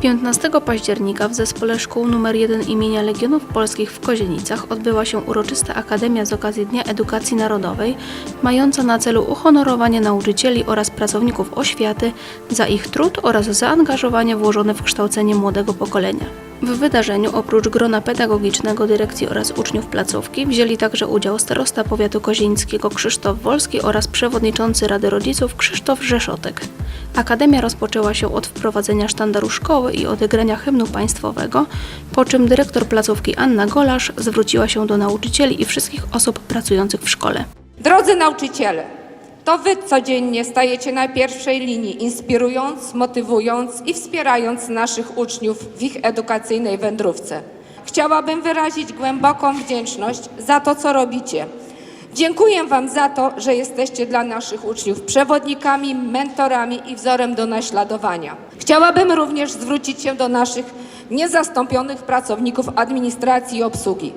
15 października w Zespole Szkół nr 1 imienia Legionów Polskich w Kozienicach odbyła się uroczysta akademia z okazji Dnia Edukacji Narodowej, mająca na celu uhonorowanie nauczycieli oraz pracowników oświaty za ich trud oraz zaangażowanie włożone w kształcenie młodego pokolenia. W wydarzeniu oprócz grona pedagogicznego dyrekcji oraz uczniów placówki wzięli także udział starosta powiatu kozieńskiego Krzysztof Wolski oraz przewodniczący Rady Rodziców Krzysztof Rzeszotek. Akademia rozpoczęła się od wprowadzenia sztandaru szkoły i odegrania hymnu państwowego, po czym dyrektor placówki Anna Golasz zwróciła się do nauczycieli i wszystkich osób pracujących w szkole. Drodzy nauczyciele, to Wy codziennie stajecie na pierwszej linii, inspirując, motywując i wspierając naszych uczniów w ich edukacyjnej wędrówce. Chciałabym wyrazić głęboką wdzięczność za to, co robicie. Dziękuję Wam za to, że jesteście dla naszych uczniów przewodnikami, mentorami i wzorem do naśladowania. Chciałabym również zwrócić się do naszych niezastąpionych pracowników administracji i obsługi.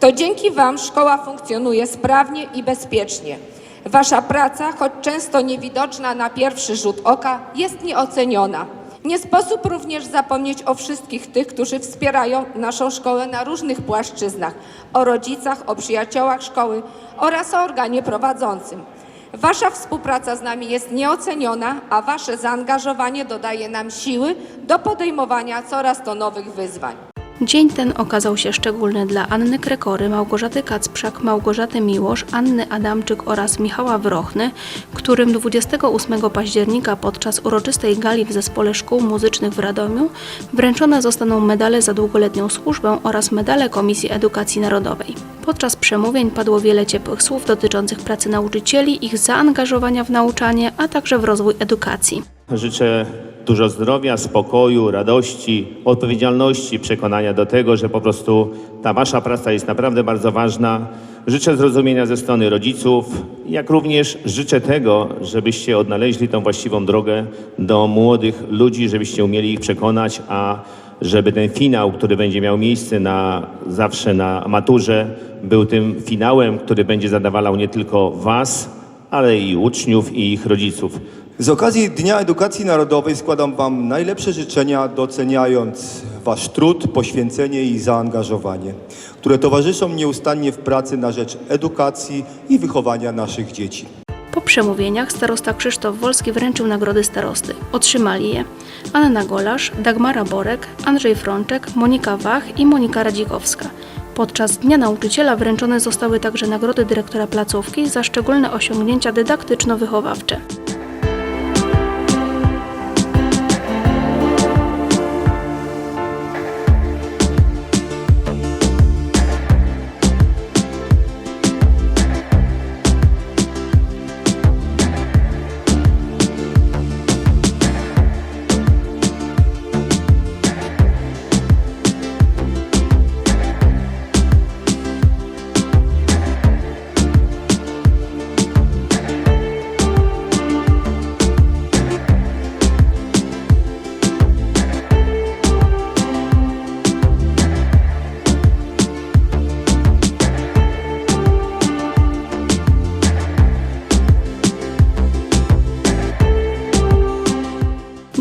To dzięki Wam szkoła funkcjonuje sprawnie i bezpiecznie. Wasza praca, choć często niewidoczna na pierwszy rzut oka, jest nieoceniona. Nie sposób również zapomnieć o wszystkich tych, którzy wspierają naszą szkołę na różnych płaszczyznach, o rodzicach, o przyjaciołach szkoły oraz o organie prowadzącym. Wasza współpraca z nami jest nieoceniona, a Wasze zaangażowanie dodaje nam siły do podejmowania coraz to nowych wyzwań. Dzień ten okazał się szczególny dla Anny Krekory, Małgorzaty Kacprzak, Małgorzaty Miłosz, Anny Adamczyk oraz Michała Wrochny, którym 28 października podczas uroczystej gali w Zespole Szkół Muzycznych w Radomiu wręczone zostaną medale za długoletnią służbę oraz medale Komisji Edukacji Narodowej. Podczas przemówień padło wiele ciepłych słów dotyczących pracy nauczycieli, ich zaangażowania w nauczanie, a także w rozwój edukacji. Życzę dużo zdrowia, spokoju, radości, odpowiedzialności, przekonania do tego, że po prostu ta wasza praca jest naprawdę bardzo ważna. Życzę zrozumienia ze strony rodziców, jak również życzę tego, żebyście odnaleźli tą właściwą drogę do młodych ludzi, żebyście umieli ich przekonać, a żeby ten finał, który będzie miał miejsce na, zawsze na maturze, był tym finałem, który będzie zadowalał nie tylko was, ale i uczniów i ich rodziców. Z okazji Dnia Edukacji Narodowej składam Wam najlepsze życzenia, doceniając Wasz trud, poświęcenie i zaangażowanie, które towarzyszą nieustannie w pracy na rzecz edukacji i wychowania naszych dzieci. Po przemówieniach starosta Krzysztof Wolski wręczył nagrody starosty. Otrzymali je Anna Golasz, Dagmara Borek, Andrzej Frączek, Monika Wach i Monika Radzikowska. Podczas Dnia Nauczyciela wręczone zostały także nagrody dyrektora placówki za szczególne osiągnięcia dydaktyczno-wychowawcze.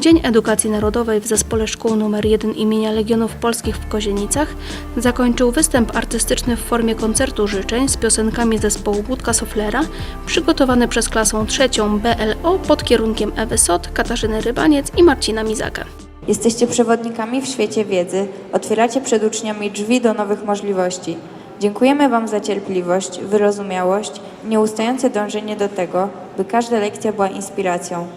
Dzień Edukacji Narodowej w Zespole Szkół nr 1 imienia Legionów Polskich w Kozienicach zakończył występ artystyczny w formie koncertu życzeń z piosenkami zespołu Budka Soflera, przygotowany przez klasę trzecią BLO pod kierunkiem Ewy Sot, Katarzyny Rybaniec i Marcina Mizaka. Jesteście przewodnikami w świecie wiedzy, otwieracie przed uczniami drzwi do nowych możliwości. Dziękujemy Wam za cierpliwość, wyrozumiałość, nieustające dążenie do tego, by każda lekcja była inspiracją.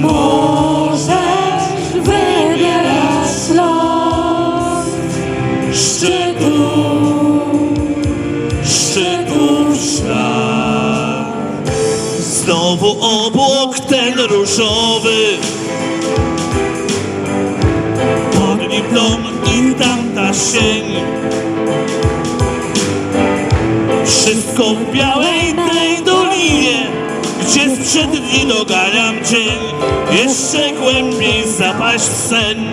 Możesz wybierać los szczytu, szczytu szlak. Znowu obłok ten różowy, pod nim dom i tamta sień. Wszystko w białej tej dni doganiam cień, jeszcze głębiej zapaść w sen.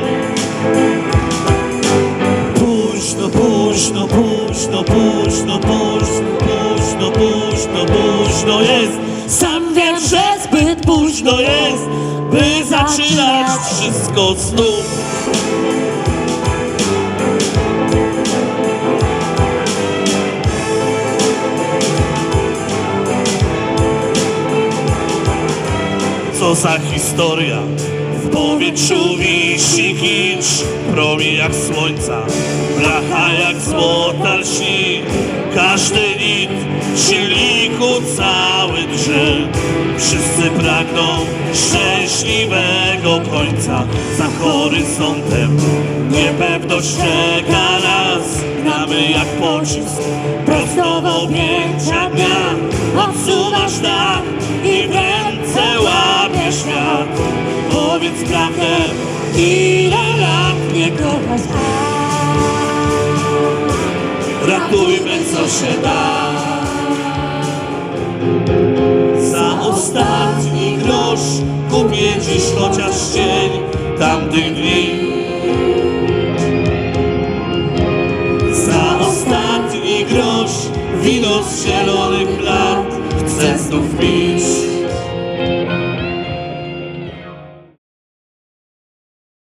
Późno. Późno, późno, późno, późno, późno, późno, późno jest Sam wiem, że zbyt późno jest By zaczynać wszystko znów Co za historia W powietrzu wisi kicz Promień jak słońca Blacha jak złota lśni Każdy nit silniku cały drży Wszyscy pragną szczęśliwego końca. Za horyzontem niepewność czeka nas. Gnamy jak pocisk prosto w objęcia dnia. Odsuwasz dach i w ręce łapiesz świat. Powiedz prawdę, ile lat nie kochasz? Ratujmy co się da. Za ostatni grosz kupię dziś chociaż cień tamtych dni. Za ostatni grosz wino z zielonych lat chcę znów pić